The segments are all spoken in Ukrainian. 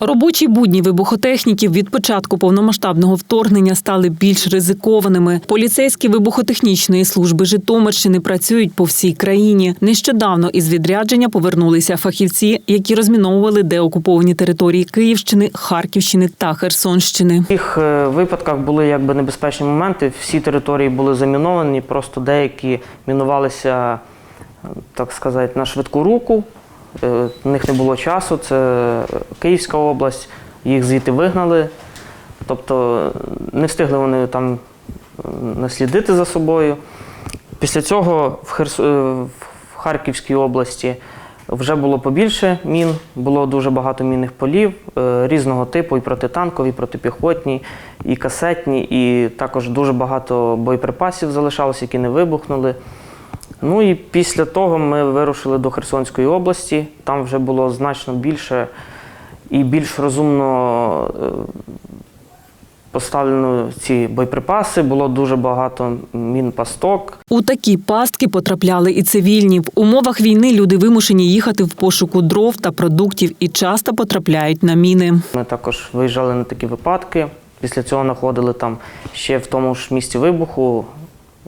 Робочі будні вибухотехніків від початку повномасштабного вторгнення стали більш ризикованими. Поліцейські вибухотехнічної служби Житомирщини працюють по всій країні. Нещодавно із відрядження повернулися фахівці, які розміновували деокуповані території Київщини, Харківщини та Херсонщини. В цих е, випадках були якби небезпечні моменти. Всі території були заміновані, просто деякі мінувалися, е, так сказати, на швидку руку. Е, В них не було часу. Це Київська область, їх звідти вигнали. Тобто е, не встигли вони там е, наслідити за собою. Після цього в, Херс... е, в Харківській області вже було побільше мін, було дуже багато мінних полів е, різного типу, і протитанкові, і протипіхотні, і касетні, і також дуже багато боєприпасів залишалося, які не вибухнули. Ну і після того ми вирушили до Херсонської області. Там вже було значно більше і більш розумно е, поставлено ці боєприпаси, було дуже багато мін-пасток. У такі пастки потрапляли і цивільні. В умовах війни люди вимушені їхати в пошуку дров та продуктів і часто потрапляють на міни. Ми також виїжджали на такі випадки. Після цього знаходили там ще в тому ж місці вибуху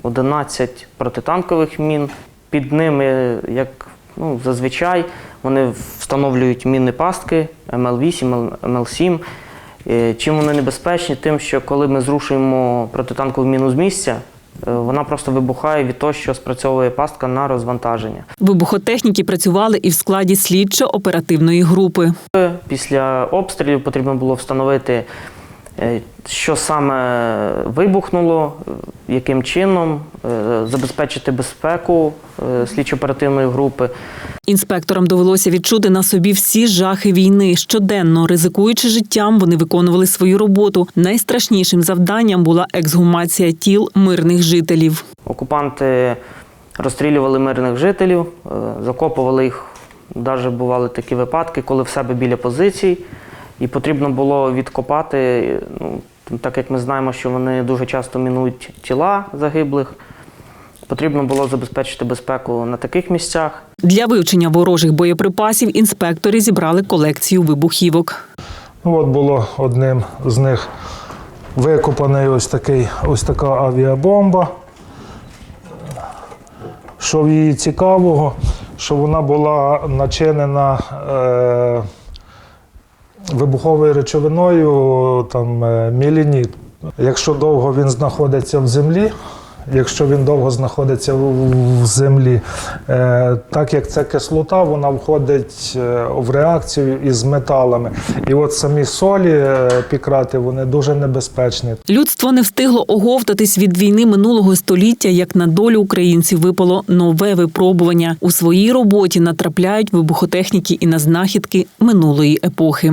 11 протитанкових мін. Під ними, як ну, зазвичай, вони встановлюють мінні пастки МЛ-8, МЛ-7. Е, Чим вони небезпечні? Тим, що коли ми зрушуємо протитанкову міну з місця, е, вона просто вибухає від того, що спрацьовує пастка на розвантаження. Вибухотехніки працювали і в складі слідчо-оперативної групи. Після обстрілів потрібно було встановити, що саме вибухнуло, е, яким чином, е, забезпечити безпеку е, слідчо-оперативної групи. Інспекторам довелося відчути на собі всі жахи війни. Щоденно ризикуючи життям, вони виконували свою роботу. Найстрашнішим завданням була ексгумація тіл мирних жителів. Окупанти розстрілювали мирних жителів, е, закопували їх. Навіть бували такі випадки, коли в себе біля позицій, і потрібно було відкопати. Ну, так як ми знаємо, що вони дуже часто мінують тіла загиблих, потрібно було забезпечити безпеку на таких місцях. Для вивчення ворожих боєприпасів інспектори зібрали колекцію вибухівок. Ну, от було одним з них викопаний ось, такий, ось така авіабомба. Що в її цікавого, що вона була начинена е, вибуховою речовиною там, е, мілініт. Якщо довго він знаходиться в землі, якщо він довго знаходиться в, землі, е, так як це кислота, вона входить е, в реакцію із металами. І от самі солі е, пікрати, вони дуже небезпечні. Людство не встигло оговтатись від війни минулого століття, як на долю українців випало нове випробування. У своїй роботі натрапляють вибухотехніки і на знахідки минулої епохи.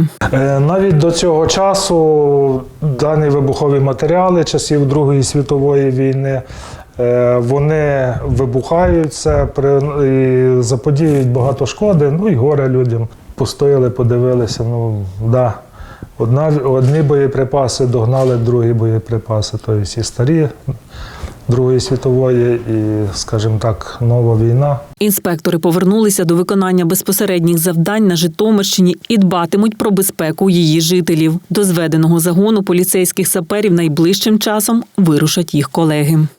Навіть до цього часу дані вибухові матеріали часів Другої світової війни. Е, Вони вибухають це при- і заподіюють багато шкоди, ну і горе людям. Постояли, подивилися. Ну да, одна, одні боєприпаси догнали другі боєприпаси, тобто і старі Другої світової, і, скажімо так, нова війна. Інспектори повернулися до виконання безпосередніх завдань на Житомирщині і дбатимуть про безпеку її жителів. До зведеного загону поліцейських саперів найближчим часом вирушать їх колеги.